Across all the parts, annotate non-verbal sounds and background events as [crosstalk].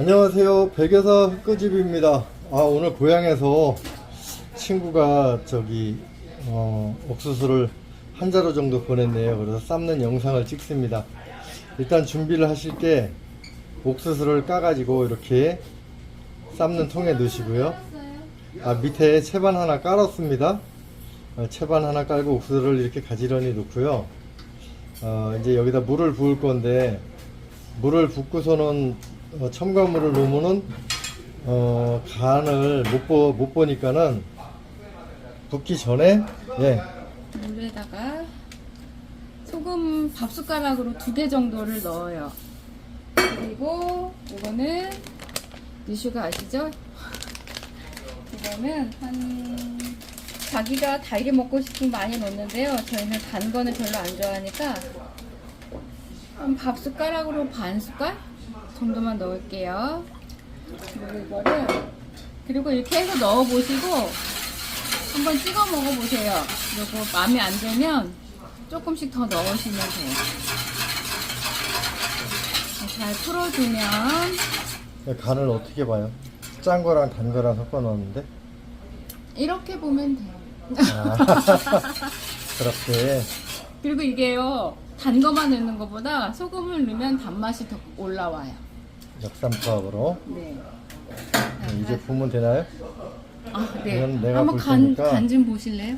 안녕하세요. 백여사 흑거집입니다. 아, 오늘 고향에서 친구가 저기, 어, 옥수수를 한 자루 정도 보냈네요. 그래서 삶는 영상을 찍습니다. 일단 준비를 하실 때 옥수수를 까가지고 이렇게 삶는 통에 넣으시고요. 아, 밑에 채반 하나 깔았습니다. 어, 채반 하나 깔고 옥수수를 이렇게 가지런히 넣고요. 어, 이제 여기다 물을 부을 건데, 물을 붓고서는 어, 첨가물을 넣으면은 어, 간을 못, 보, 못 보니까는 붓기 전에 예, 물에다가 소금 밥 숟가락으로 두 개 정도를 넣어요. 그리고 이거는 니슈가 아시죠? 이거는 한 자기가 달게 먹고 싶으면 많이 넣는데요. 저희는 단 거는 별로 안 좋아하니까 한 밥 숟가락으로 반 숟갈 정도만 넣을게요. 그리고 이거를 그리고 이렇게 해서 넣어 보시고 한번 찍어 먹어 보세요. 그리고 마음에 안 들면 조금씩 더 넣으시면 돼요. 잘 풀어주면 간을 어떻게 봐요? 짠 거랑 단 거랑 섞어 넣었는데 이렇게 보면 돼요. 아, [laughs] 그렇게 그리고 이게요, 단 거만 넣는 것보다 소금을 넣으면 단맛이 더 올라와요. 역삼투압으로 네. 이제 보면 되나요? 아, 네. 이건 내가 한번 볼 간, 테니까. 간 좀 보실래요?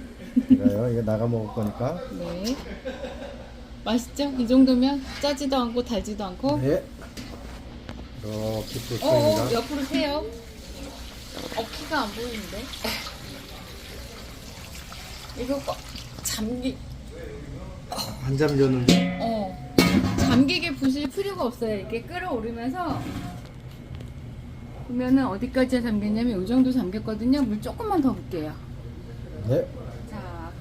그래요. 이거 나가 먹을 거니까 네. 맛있죠? 이 정도면 짜지도 않고 달지도 않고. 네 이렇게 어, 어, 붓습니다. 옆으로 세요. 어, 키가 안 보이는데? 이거 꽉 잠기, 안 잠겼는데 어. 잠기게 부실 필요가 없어요. 이렇게 끓어오르면서. 보면은 어디까지 잠겼냐면 이 정도 잠겼거든요. 물 조금만 더 붓게요. 네. 자,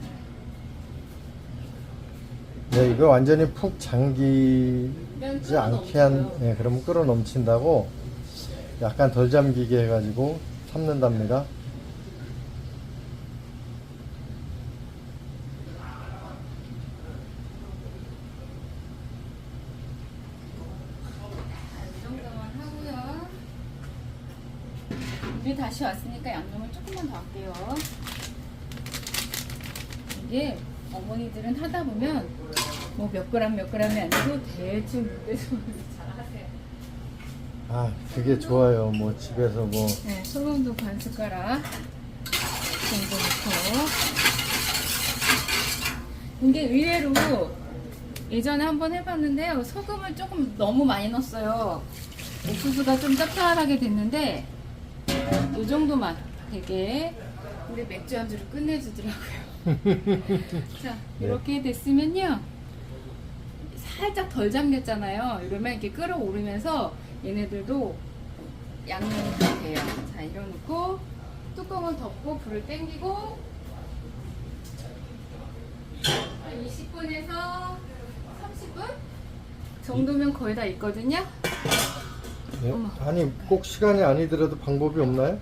네, 이거 완전히 푹 잠기지 않게 한. 네, 그러면 끓어 넘친다고 약간 덜 잠기게 해가지고 삶는답니다. 이 정도만 하고요. 이제 다시 왔으니까 양념을 조금만 더 할게요. 이게 어머니들은 하다 보면 뭐 몇 그램 몇 그램이 아니고 대충 무게서 [laughs] 잘하세요. 아, 그게 좋아요. 뭐 집에서 뭐 네, 소금도 반 숟가락 정도 넣고 이게 의외로 예전에 한번 해봤는데요 소금을 조금 너무 많이 넣었어요 옥수수가 좀 짭짤하게 됐는데 이 정도만 되게 우리 맥주 안주를 끝내주더라고요 [laughs] 자 네. 이렇게 됐으면요 살짝 덜 잠겼잖아요 이러면 이렇게 끓어오르면서 얘네들도 양념이 다 돼요. 자, 이러놓고 뚜껑을 덮고 불을 땡기고 한 20분에서 30분 정도면 거의 다 있거든요. 네. 아니 꼭 시간이 아니더라도 방법이 없나요?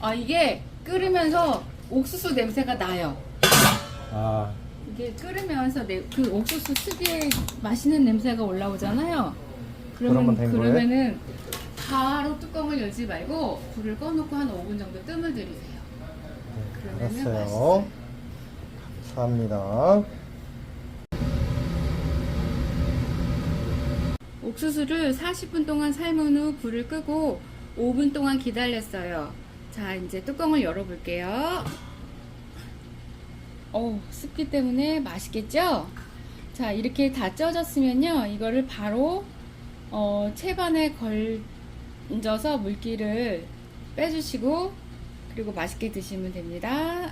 아, 이게 끓으면서 옥수수 냄새가 나요. 아, 이게 끓으면서 내, 그 옥수수 특유의 맛있는 냄새가 올라오잖아요. 그러면 그러면 된 거예요? 그러면은 바로 뚜껑을 열지 말고 불을 꺼놓고 한 5분 정도 뜸을 들이세요. 그러면은 알았어요. 맛있어요. 감사합니다. 옥수수를 40분 동안 삶은 후 불을 끄고 5분 동안 기다렸어요. 자, 이제 뚜껑을 열어볼게요. 어 습기 때문에 맛있겠죠? 자, 이렇게 다 쪄졌으면요. 이거를 바로 어, 채반에 걸져서 물기를 빼주시고 그리고 맛있게 드시면 됩니다.